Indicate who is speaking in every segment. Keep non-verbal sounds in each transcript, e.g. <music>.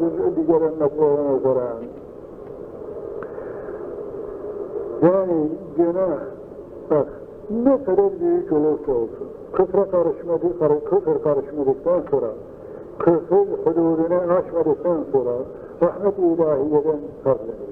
Speaker 1: cüz'ü digere meselene göre. Yani günah, bak, ne kadar büyük olursa olsun, küfre karışmadığı, küfür karışmadıktan sonra, küfür hududunu aşmadıktan sonra, rahmet-i ilahiyeden fazlanıyor.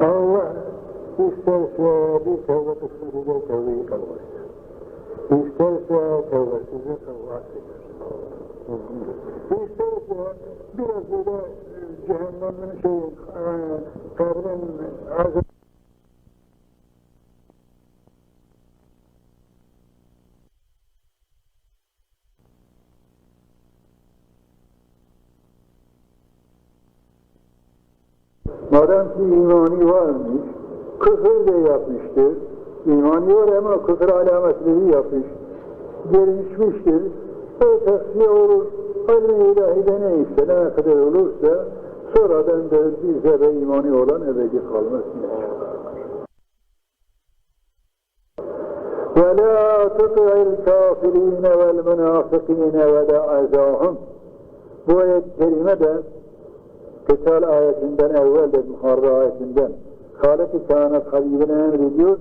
Speaker 1: Allah isterse bir tevbe kısmetiyle tevbeyi kabul eder. İsterse tevbesizi Allah eder. İsterse biraz böyle cehennemin şey, kabrin azabı Madem ki imani varmış, küfür de yapmıştır. İmani var ama küfür alametleri yapmış. Gelişmiştir O tasfiye olur. Alim-i ilahide neyse ne kadar olursa sonradan dönüp bize ve imani olan ebedi kalmasın. وَلَا تُطِعِ الْكَافِرِينَ وَالْمُنَافِقِينَ وَدَعَزَاهُمْ Bu ayet-i kerime de Kıtal ayetinden evveldir, muharebe ayetinden. Halik-i Kainat Habibine emrediyor,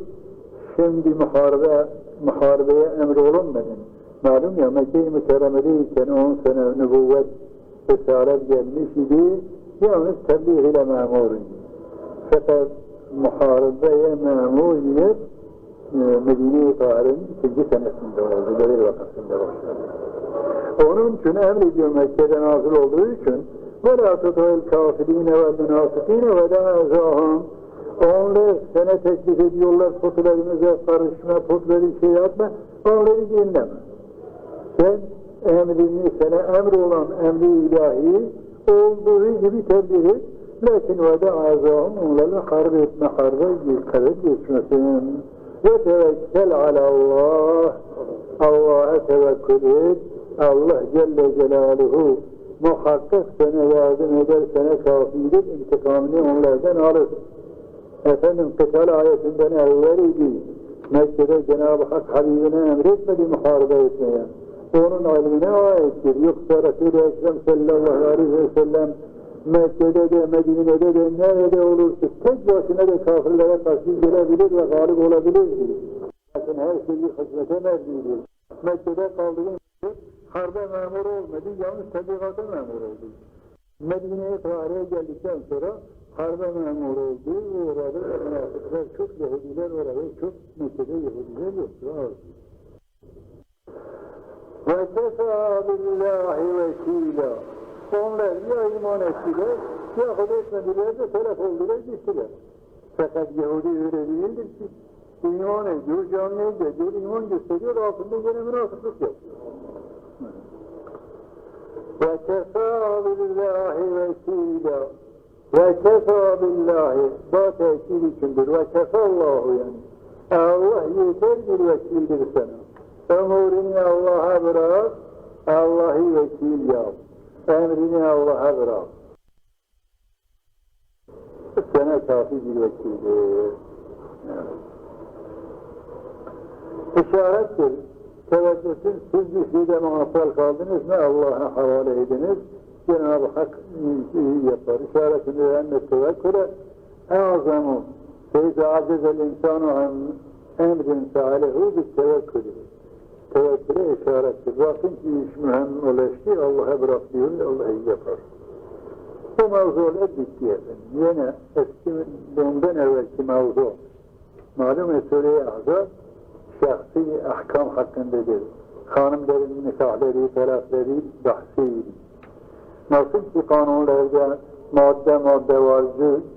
Speaker 1: şimdi muharebe, muharebeye emrolunmadın. Malum ya Mekke-i Mükerreme'deyken 10 sene nübüvvet risalet gelmiş idi, yalnız tebliğ ile memurun. Fakat muharebeye memuriyet e, Medine-i Tahar'ın ikinci senesinde oldu, Belir vakasında başladı. Onun için emrediyor Mekke'de nazil olduğu için وَلَا تُطَعِ الْكَافِرِينَ وَالْمُنَافِقِينَ وَدَعَزَاهُمْ Onlar sana teklif ediyorlar putlarımıza karışma, putları şey yapma, onları dinleme. sen emrini, sana emri olan emri ilahi olduğu gibi tebliğ et. Lakin ve de azam onlarla harp etme, harba kader geçmesin. Ve tevekkel alallah. Allah'a tevekkül et. Allah Celle Celaluhu muhakkak sana yardım eder, sana kafidir, intikamını onlardan alır. Efendim kıtal ayetinden evveliydi. Mekke'de Cenab-ı Hak Habibine emretmedi muharebe etmeye. Onun ilmine aittir. Yoksa Resul-i Ekrem sallallahu aleyhi ve sellem Mekke'de de Medine'de de nerede olursa tek başına da kafirlere karşı gelebilir ve galip olabilirdi. Lakin her şeyi hikmete mevzidir. Mekke'de kaldığın harbe memur olmadı, yalnız tabiata memur oldu. Medine'ye tarihe geldikten sonra harbe memur oldu ve orada münafıklar çok Yahudiler orada çok Mekke'de Yahudiler yoktu. Ve kefâ billâhi vekîlâ. Onlar ya iman ettiler, yahut etmediler de telef oldular gittiler. Fakat Yahudi öyle değildir ki, iman ediyor, camiye gidiyor, iman gösteriyor, altında gene münafıklık yapıyor. Ve kefâ billâhi vekîlâ. Ve kefâ billahi, da tekil içindir, ve kefâ Allahu yani. Allah yeter bir vekildir sana. Ömrünü Allah'a bırak, Allah'ı vekil yap. Emrini Allah'a bırak. Sana kafi bir vekildir. Evet. İşarettir teveccühsüz siz bir şeyde muhabbal kaldınız mı Allah'a havale ediniz. Cenab-ı Hak iyi yapar. İşaretini enne tevekküle feyze acizel insanu an emrin salihu bir tevekkülü. Tevekküle işarettir. Bakın ki iş mühem ulaştı, Allah'a bırak diyor, Allah iyi yapar. Bu mevzular bitti efendim. Yine eski bundan evvelki mevzu. Malum Resulü Azam şahsi ahkam hakkındadır. Hanımların nikahları, tarafları bahsiydi. Nasıl ki kanunlarda madde madde var,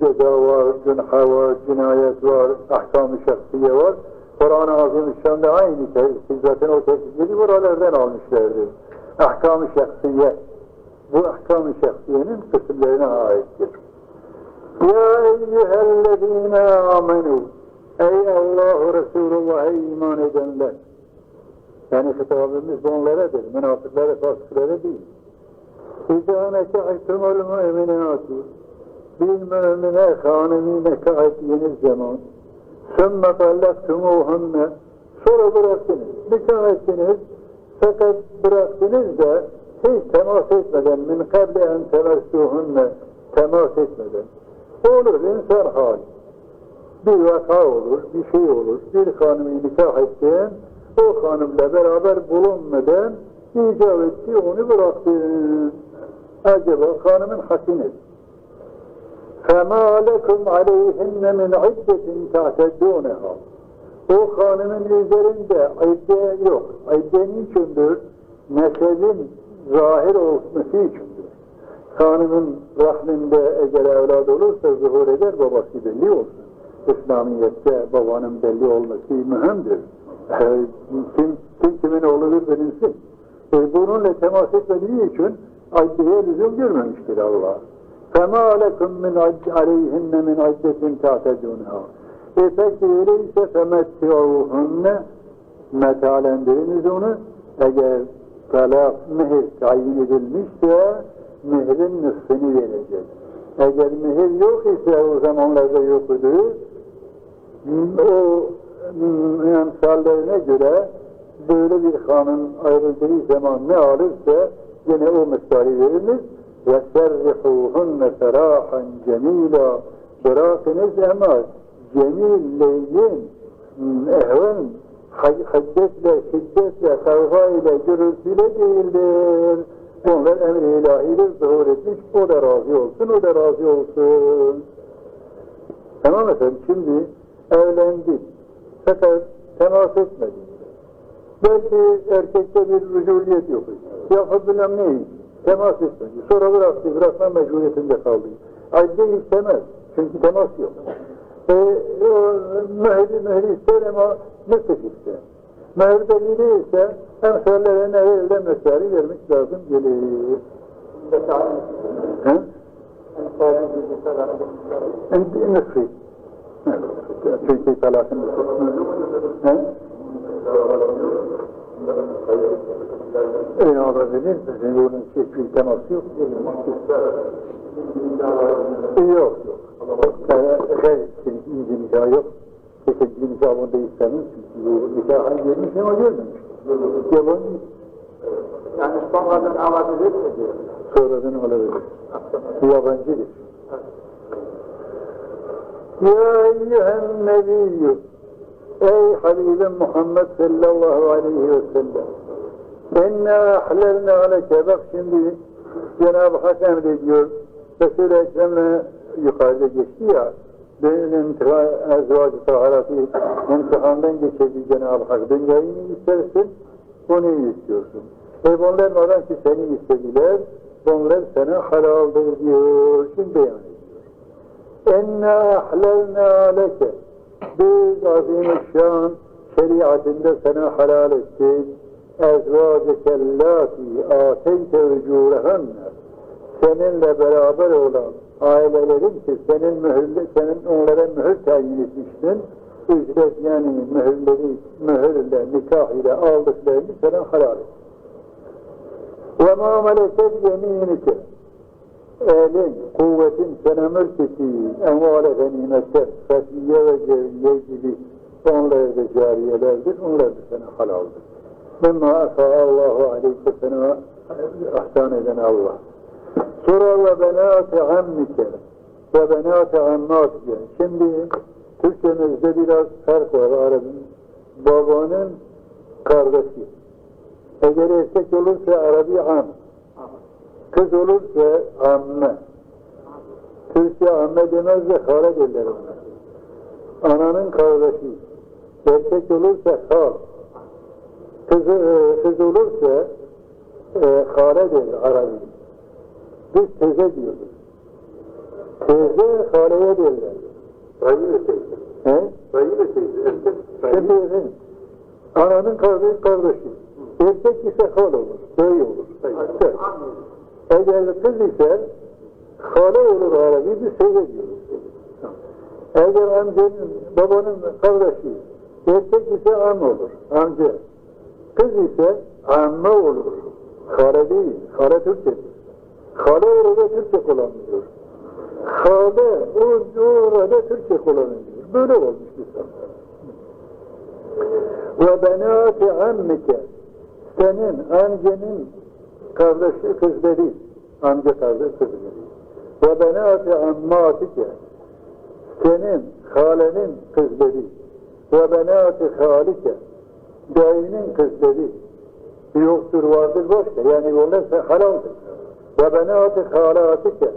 Speaker 1: ceza var, günah var, cinayet var, ahkam-ı şahsiye var. Kur'an-ı Azimüşşan'da aynı teşkil, zaten o teşkilleri buralardan almışlardır. Ahkam-ı şahsiye, bu ahkam-ı şahsiyenin kısımlarına aittir. Ya eyyühellezine amenü Ey Allah Resulullah'a iman edenler! Yani hitabımız onlaradır, münafıklara, fasıklara değil. İzâ nekâhtumul müminâti bir mümine hanımı nekah ettiğiniz zaman sümme tallaktumuhunne sonra bıraktınız, nikah ettiniz fakat bıraktınız da hiç temas etmeden min kabli en temessuhunne temas etmeden. Olur insan hali. Bir vaka olur, bir şey olur, bir hanımı nikah ettin, o hanımla beraber bulunmadan icap etti, onu bıraktın. Acaba hanımın hasinesi. فَمَا لَكُمْ عَلَيْهِنَّ مِنْ عِدَّةٍ تَعْتَدُّونَهَا O hanımın üzerinde idde yok. İdde niçindir? Nesebin zahir olması içindir. Hanımın rahminde eğer evlad olursa zuhur eder, babası belli olsun. İslamiyet'te babanın belli olması mühimdir. kim, kim kimin oğludur bilinsin. E, bununla temas etmediği için addeye lüzum görmemiştir Allah. فَمَا لَكُمْ مِنْ عَلَيْهِنَّ مِنْ عَدَّةٍ تَعْتَدُونَهَا E peki öyleyse فَمَتِّعُوهُنَّ Metalendiriniz onu. Eğer talak, mehir tayin edilmişse mehrin nısfını verecek. Eğer mehir yok ise o zamanlarda yoktu, o emsallerine göre böyle bir hanın ayrıldığı zaman ne alırsa yine o miktarı verilir. وَسَرِّحُوهُنَّ سَرَاحًا جَمِيلًا Bırakınız ama cemil leylin ehven haddetle, şiddetle, kavga ile, gürültüyle değildir. Onlar emri ilahidir, zuhur etmiş, o da razı olsun, o da razı olsun. Tamam efendim, şimdi evlendik. Fakat temas etmedik. Belki erkekte bir rüculiyet yok. Ya bilmem ne Temas etmedi. Sonra bıraktı, bırakma mecburiyetinde kaldı. Adli istemez. Çünkü temas yok. E, o, mehri mehri ister ama nüfus ister. Mehr belli değilse emsallerine verilen mesari vermek lazım gelir. He? Nüfus. Çünkü talakın He? E olabilir. Senin bunun hiçbir teması yok. Yok yok. Her ikinci nikah yok. Sekizinci nikah bunda istemez. Nikahını görmüş ama görmemiş. Yabancı.
Speaker 2: Yani sonradan alabilir mi diyor?
Speaker 1: Sonradan olabilir. Yabancıdır. Ya eyyühen nebiyyü Ey Habibim Muhammed sallallahu aleyhi ve sellem İnne ahlerine aleke bak şimdi Cenab-ı Hak emrediyor. Resul-i Ekrem'le yukarıda geçti ya benim ezvacı taharatı imtihandan geçirdi Cenab-ı Hak. Dünyayı mı istersin onu istiyorsun. E onlar madem ki seni istediler onlar sana halaldır diyor. Şimdi ediyor. Enne ahlerine aleke biz azim-i şan şeriatinde sana halal ettik ezvâceke allâti âteyte vücûrehenne seninle beraber olan ailelerin ki senin mühürle, senin onlara mühür tayin etmiştin ücret yani mühürleri mühürle, nikah ile aldıklarını sana halal et. Mâ meleket yeminike elin, kuvvetin sana mülk ettiği envale ganimetler, fesiye ve ceriye gibi onlar da cariyelerdir, onlar da sana halaldır. Mimma Allahu aleyke sana ahsan eden Allah. Sonra ve benâti ammike ve benâti ammatike. Şimdi Türkçemizde biraz fark var Arap'ın. Babanın kardeşi. Eğer erkek olursa Arabi am. Kız olursa amme. Türkçe amme demez de hale derler ona. Ananın kardeşi. Erkek olursa hal. Kız, e, olursa e, hale der Arabi. Biz teyze diyoruz. Teyze haleye derler.
Speaker 2: Dayı ve teyze.
Speaker 1: He?
Speaker 2: Dayı ve teyze. Erkek dayı.
Speaker 1: efendim, ananın kardeşi, kardeşi. Erkek ise hal olur, dayı olur. Evet. Eğer kız ise hale olur Arabi, biz teyze diyoruz. Eğer amcanın, babanın kardeşi, erkek ise am olur, amca. Kız ise amme olur. Hale değil, hale Türkçedir. Hale orada Türkçe kullanılıyor. O, orada Türkçe kullanılıyor. Böyle olmuş İslam. Ve benâti ammike senin amcanın kardeş kız dedi. Amca kardeş kız dedi. Ve benâti ammatike. Senin halenin kız dedi. Ve benâti halike. Dayının kız dedi. Yoktur vardır boşta. Yani onlar halaldır. Ve benâti halatike.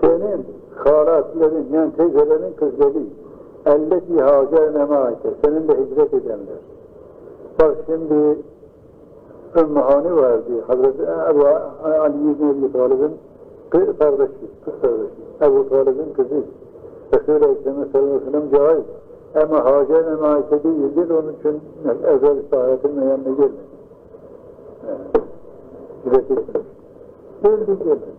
Speaker 1: Senin halatların yani teyzelerin kızları elleti hacerne maike. Seninle hicret edenler. Bak şimdi Ümmü Hani vardı. Hazreti Ebu Ali İbni Ebi Talib'in kardeşi, kız kardeşi. Ebu Talib'in kızı. Resul-i Ekrem'e sallallahu aleyhi ve sellem caiz. Ama Hacer Emaike değildir, onun için özel sahiyetin yanına gelmedi. Hicret etmedi. Bildi gelmedi.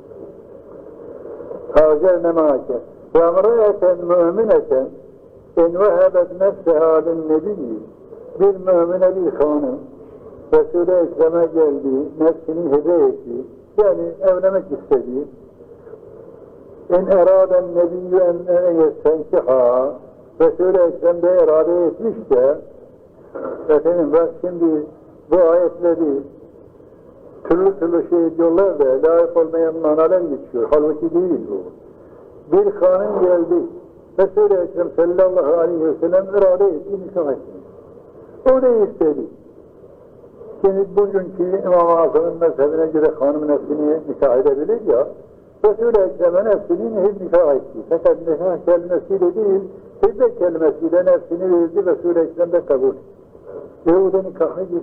Speaker 1: Hacer. Ve emriyeten mümineten en vehebet nefseha lin nebiyyi bir mümine bir hanım Resul-i Ekrem'e geldi, nefsini hediye etti, yani evlenmek istedi. En eraden nebiyyü en yestenkiha Resul-i Ekrem de irade etmiş de efendim bak şimdi bu ayetleri türlü türlü şey diyorlar da layık olmayan manalar geçiyor. Halbuki değil bu. Bir hanım geldi. Resul-i Ekrem sallallahu aleyhi ve sellem irade etti, nikah etti. O da istedi. Şimdi bugünkü İmam-ı Azam'ın mezhebine göre hanım nefsini nikah edebilir ya, Resul-i Ekrem'e nefsini nikah etti. Fakat nikah kelimesiyle değil, hiddet kelimesiyle nefsini verdi, Resul-i Ekrem de kabul. Ve da nikahı gibi.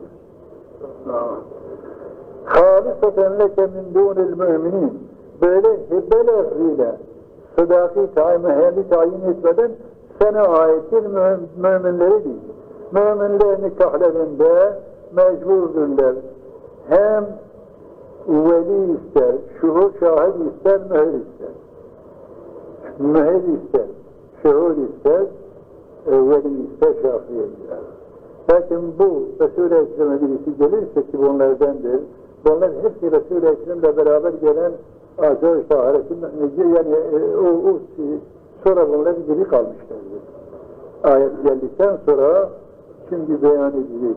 Speaker 1: Hâlisaten leke min dûnil müminin. Böyle hibbe lafzıyla sadaki tayin, mehelli tayin etmeden sana aittir mümin, müminleri değil. Müminler nikahlarında mecburdurlar. Hem veli ister, şuhur şahit ister, mühür ister. Mühür ister, şuhur ister, e, veli ister, şafiye ister. Lakin bu Resul-i Ekrem'e birisi gelirse ki bunlardandır, bunlar hepsi Resul-i Ekrem'le beraber gelen Azör Saharetin, yani e, o, o sonra bunlar geri kalmışlardır. Ayet geldikten sonra şimdi beyan edecek.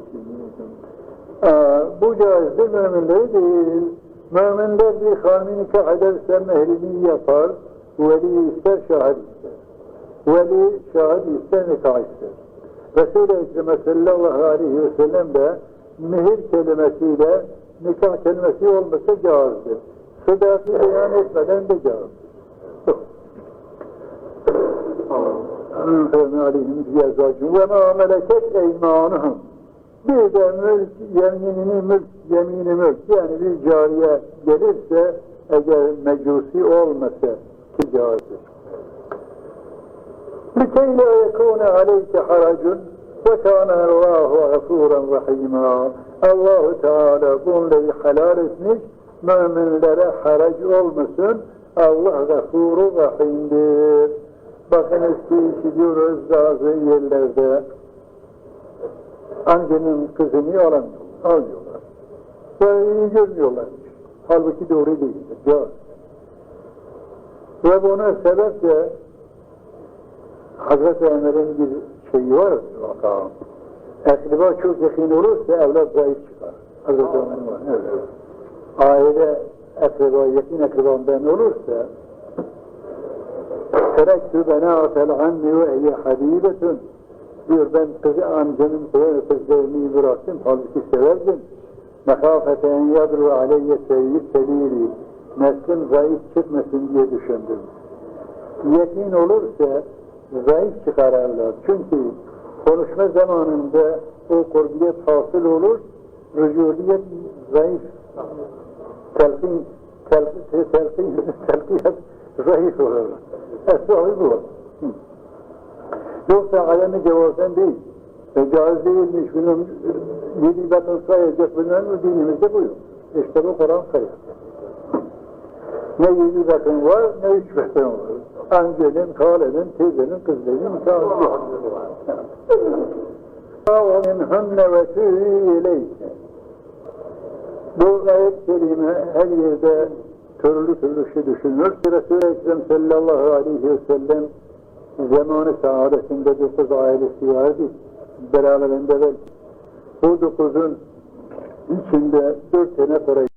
Speaker 1: Bu caizde müminleri değil. Müminler bir hanımı nikah ederse mehrini yapar, veli ister, şahit ister. Veli şahit ister, nikah ister. Resul-i Ekrem'e sallallahu aleyhi ve sellem de mehir kelimesiyle nikah kelimesi olmasa caizdir. Sıdatı beyan etmeden de caizdir. aleyhim diyezacım ve ma meleket bir de mülk, yeminini mülk, yemini mülk yani bir cariye gelirse eğer mecusi olmasa ki caizdir. لِكَيْ لَا يَكُونَ عَلَيْكَ حَرَجٌ وَكَانَ اللّٰهُ غَفُورًا رَحِيمًا Allah-u Teala bunları helal etmiş, müminlere harac olmasın, Allah gafuru rahimdir. Bakınız ki işitiyoruz bazı yerlerde, annenin kızını alamıyor, alıyorlar. Ve iyi görmüyorlarmış. Halbuki doğru değildir. Cevap. Ve buna sebep de Hazreti Ömer'in bir şeyi var vaka. Ekliba çok yakın olursa evlat zayıf çıkar. Hazreti Ömer'in var. Evet. Aile ekliba, yakın eklibandan olursa terektü benâtel ammi ve hiye habibetun diyor ben kızı amcanın kızlarını bıraktım halbuki severdim. Mekafete en yadru aleyye seyyid sebili neslim zayıf çıkmasın diye düşündüm. Yekin olursa zayıf çıkar evlat. Çünkü konuşma zamanında o kurbiyet hasıl olur, rücudiyet zayıf, telkin, telkin, telkin, <laughs> telkiyet zayıf olur. Esrarı bu. Yoksa alemi cevazen değil. E, caiz değilmiş, bunun yedi batın sayacak bunların dinimizde buyur. İşte bu Kur'an sayar. Ne yedi batın var, ne üç batın var Ancenin, kalenin, teyzenin, kızların nikahı var. وَمِنْهُنَّ وَتُوهِ اِلَيْكَ Bu ayet-i kerime her yerde türlü türlü şey düşünülür. Resul-i Ekrem sallallahu aleyhi ve sellem zamanı saadetinde dokuz ailesi vardı. Beraberinde ve bu dokuzun içinde dört tane Kureyş